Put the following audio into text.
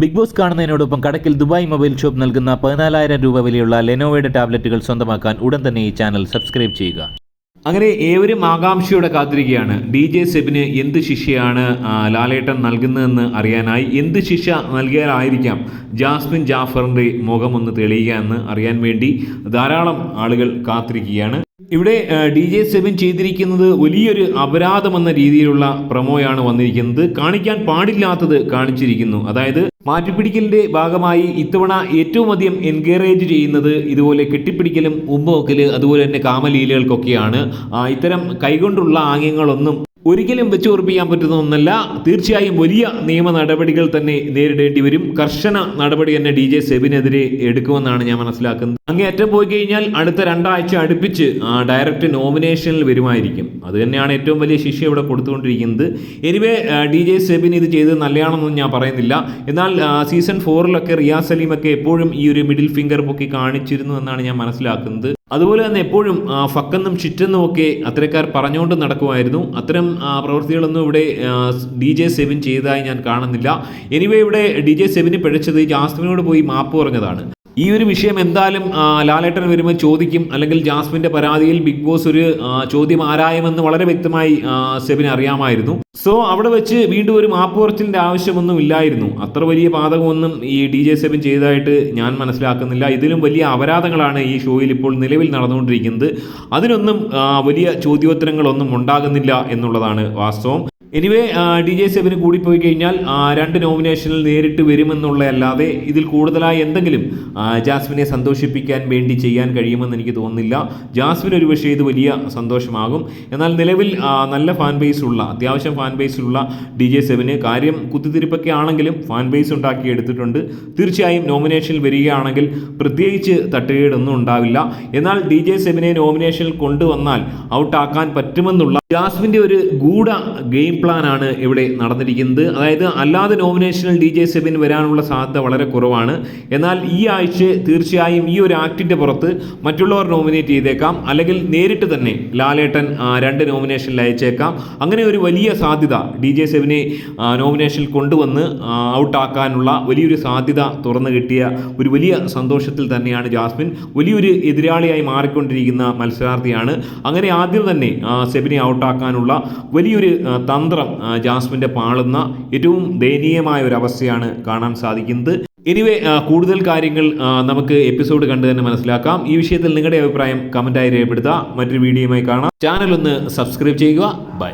Big Boss കാണുന്നതിനോടൊപ്പം കടക്കിൽ Dubai mobile shop നൽകുന്ന പതിനാലായിരം രൂപ വിലയുള്ള ലെനോവയുടെ ടാബ്ലറ്റുകൾ സ്വന്തമാക്കാൻ ഉടൻ തന്നെ ഈ ചാനൽ സബ്സ്ക്രൈബ് ചെയ്യുക. അങ്ങനെ ഏവരും ആകാംക്ഷയോടെ കാത്തിരിക്കുകയാണ്. ഡി ജെ സെബിന് എന്ത് ശിക്ഷയാണ് ലാലേട്ടൻ നൽകുന്നതെന്ന് അറിയാനായി എന്ത് ശിക്ഷ നൽകിയാലായിരിക്കാം ജാസ്മിൻ ജാഫറിന്റെ മുഖമൊന്ന് തെളിയുക എന്ന് അറിയാൻ വേണ്ടി ധാരാളം ആളുകൾ കാത്തിരിക്കുകയാണ്. ഇവിടെ ഡി ജെ സെബിൻ ചെയ്തിരിക്കുന്നത് വലിയൊരു അപരാധമെന്ന രീതിയിലുള്ള പ്രമോയാണ് വന്നിരിക്കുന്നത്. കാണിക്കാൻ പാടില്ലാത്തത് കാണിച്ചിരിക്കുന്നു. അതായത് മാറ്റിപ്പിടിക്കലിന്റെ ഭാഗമായി ഇത്തവണ ഏറ്റവും അധികം എൻകറേജ് ചെയ്യുന്നത് ഇതുപോലെ കെട്ടിപ്പിടിക്കലും ഉമ്മോക്കൽ അതുപോലെ തന്നെ കാമലീലകൾക്കൊക്കെയാണ്. ഇത്തരം കൈകൊണ്ടുള്ള ആംഗ്യങ്ങളൊന്നും ഒരിക്കലും വെച്ച് ഓർപ്പിക്കാൻ പറ്റുന്ന ഒന്നല്ല. തീർച്ചയായും വലിയ നിയമ നടപടികൾ തന്നെ നേരിടേണ്ടി വരും. കർശന നടപടി തന്നെ ഡി ജെ സെബിനെതിരെ എടുക്കുമെന്നാണ് ഞാൻ മനസ്സിലാക്കുന്നത്. അങ്ങേയറ്റം പോയി കഴിഞ്ഞാൽ അടുത്ത രണ്ടാഴ്ച അടുപ്പിച്ച് ഡയറക്റ്റ് നോമിനേഷനിൽ വരുമായിരിക്കും. അത് തന്നെയാണ് ഏറ്റവും വലിയ ശിക്ഷ ഇവിടെ കൊടുത്തുകൊണ്ടിരിക്കുന്നത്. എനിവേ ഡി ജെ സെബിൻ ഇത് ചെയ്തത് നല്ലതാണെന്നൊന്നും ഞാൻ പറയുന്നില്ല. എന്നാൽ സീസൺ ഫോറിലൊക്കെ റിയാസ് സലീമൊക്കെ എപ്പോഴും ഈ ഒരു മിഡിൽ ഫിംഗർ പൊക്കി കാണിച്ചിരുന്നു എന്നാണ് ഞാൻ മനസ്സിലാക്കുന്നത്. അതുപോലെ തന്നെ എപ്പോഴും ഫക്കെന്നും ചിറ്റെന്നും ഒക്കെ അത്തരക്കാർ പറഞ്ഞുകൊണ്ട് നടക്കുമായിരുന്നു. അത്തരം പ്രവൃത്തികളൊന്നും ഇവിടെ ഡി ജെ സെവിൻ ചെയ്തതായി ഞാൻ കാണുന്നില്ല. എനിവേ ഇവിടെ ഡി ജെ സെവിന് പിഴച്ചത് ജാസ്മിനോട് പോയി മാപ്പ് പറഞ്ഞതാണ്. ഈ ഒരു വിഷയം എന്തായാലും ലാലേട്ടൻ വരുമ്പോൾ ചോദിക്കും. അല്ലെങ്കിൽ ജാസ്മിന്റെ പരാതിയിൽ ബിഗ് ബോസ് ഒരു ചോദ്യം ആരായുമെന്ന് വളരെ വ്യക്തമായി സെബിന് അറിയാമായിരുന്നു. സോ അവിടെ വെച്ച് വീണ്ടും ഒരു മാപ്പ് പറച്ചിലിന്റെ ആവശ്യമൊന്നും ഇല്ലായിരുന്നു. അത്ര വലിയ പാതകമൊന്നും ഈ ഡി ജെ സെബിൻ ചെയ്തതായിട്ട് ഞാൻ മനസ്സിലാക്കുന്നില്ല. ഇതിലും വലിയ അപരാധങ്ങളാണ് ഈ ഷോയിൽ ഇപ്പോൾ നിലവിൽ നടന്നുകൊണ്ടിരിക്കുന്നത്. അതിനൊന്നും വലിയ ചോദ്യോത്തരങ്ങളൊന്നും ഉണ്ടാകുന്നില്ല എന്നുള്ളതാണ് വാസ്തവം. എനിവേ ഡി ജെ കൂടി പോയി കഴിഞ്ഞാൽ രണ്ട് നോമിനേഷനിൽ നേരിട്ട് വരുമെന്നുള്ളതല്ലാതെ ഇതിൽ കൂടുതലായി എന്തെങ്കിലും ജാസ്മിനെ സന്തോഷിപ്പിക്കാൻ വേണ്ടി ചെയ്യാൻ കഴിയുമെന്ന് എനിക്ക് തോന്നുന്നില്ല. ജാസ്മിൻ ഒരു പക്ഷേ ഇത് വലിയ സന്തോഷമാകും. എന്നാൽ നിലവിൽ നല്ല ഫാൻ ബേസ് ഉള്ള അത്യാവശ്യം ഫാൻ ബേസിലുള്ള ഡി ജെ സെബിന് കാര്യം കുത്തിത്തിരിപ്പൊക്കെ ആണെങ്കിലും ഫാൻ ബേസ് ഉണ്ടാക്കി എടുത്തിട്ടുണ്ട് തീർച്ചയായും നോമിനേഷനിൽ വരികയാണെങ്കിൽ പ്രത്യേകിച്ച് തട്ടുകേടൊന്നും ഉണ്ടാവില്ല. എന്നാൽ ഡി ജെ സെബിനെ നോമിനേഷനിൽ കൊണ്ടുവന്നാൽ ഔട്ടാക്കാൻ പറ്റുമെന്നുള്ള ജാസ്മിന്റെ ഒരു ഗൂഢ ഗെയിം പ്ലാൻ ആണ് ഇവിടെ നടന്നിരിക്കുന്നത്. അതായത് അല്ലാതെ നോമിനേഷനിൽ ഡി ജെ സെബിൻ വരാനുള്ള സാധ്യത വളരെ കുറവാണ്. എന്നാൽ ഈ ആഴ്ച തീർച്ചയായും ഈ ഒരു ആക്ടിന്റെ പുറത്ത് മറ്റുള്ളവർ നോമിനേറ്റ് ചെയ്തേക്കാം. അല്ലെങ്കിൽ നേരിട്ട് തന്നെ ലാലേട്ടൻ രണ്ട് നോമിനേഷനിൽ അയച്ചേക്കാം. അങ്ങനെ ഒരു വലിയ സാധ്യത ഡി ജെ സെബിനെ നോമിനേഷനിൽ കൊണ്ടുവന്ന് ഔട്ടാക്കാനുള്ള വലിയൊരു സാധ്യത തുറന്നു കിട്ടിയ ഒരു വലിയ സന്തോഷത്തിൽ തന്നെയാണ് ജാസ്മിൻ. വലിയൊരു എതിരാളിയായി മാറിക്കൊണ്ടിരിക്കുന്ന മത്സരാർത്ഥിയാണ്. അങ്ങനെ ആദ്യം തന്നെ സെബിനെ ഔട്ടാക്കാനുള്ള വലിയൊരു തന്ത്രം ആ, ജാസ്മിന്റെ പാളുന്ന ഏറ്റവും ദയനീയമായ ഒരു അവസ്ഥയാണ് കാണാൻ സാധിക്കുന്നത്. എനിവേ കൂടുതൽ കാര്യങ്ങൾ നമുക്ക് എപ്പിസോഡ് കണ്ടു തന്നെ മനസ്സിലാക്കാം. ഈ വിഷയത്തിൽ നിങ്ങളുടെ അഭിപ്രായം കമന്റായി രേഖപ്പെടുത്തുക മറ്റൊരു വീഡിയോയുമായി കാണാം. ചാനൽ ഒന്ന് സബ്സ്ക്രൈബ് ചെയ്യുക. ബൈ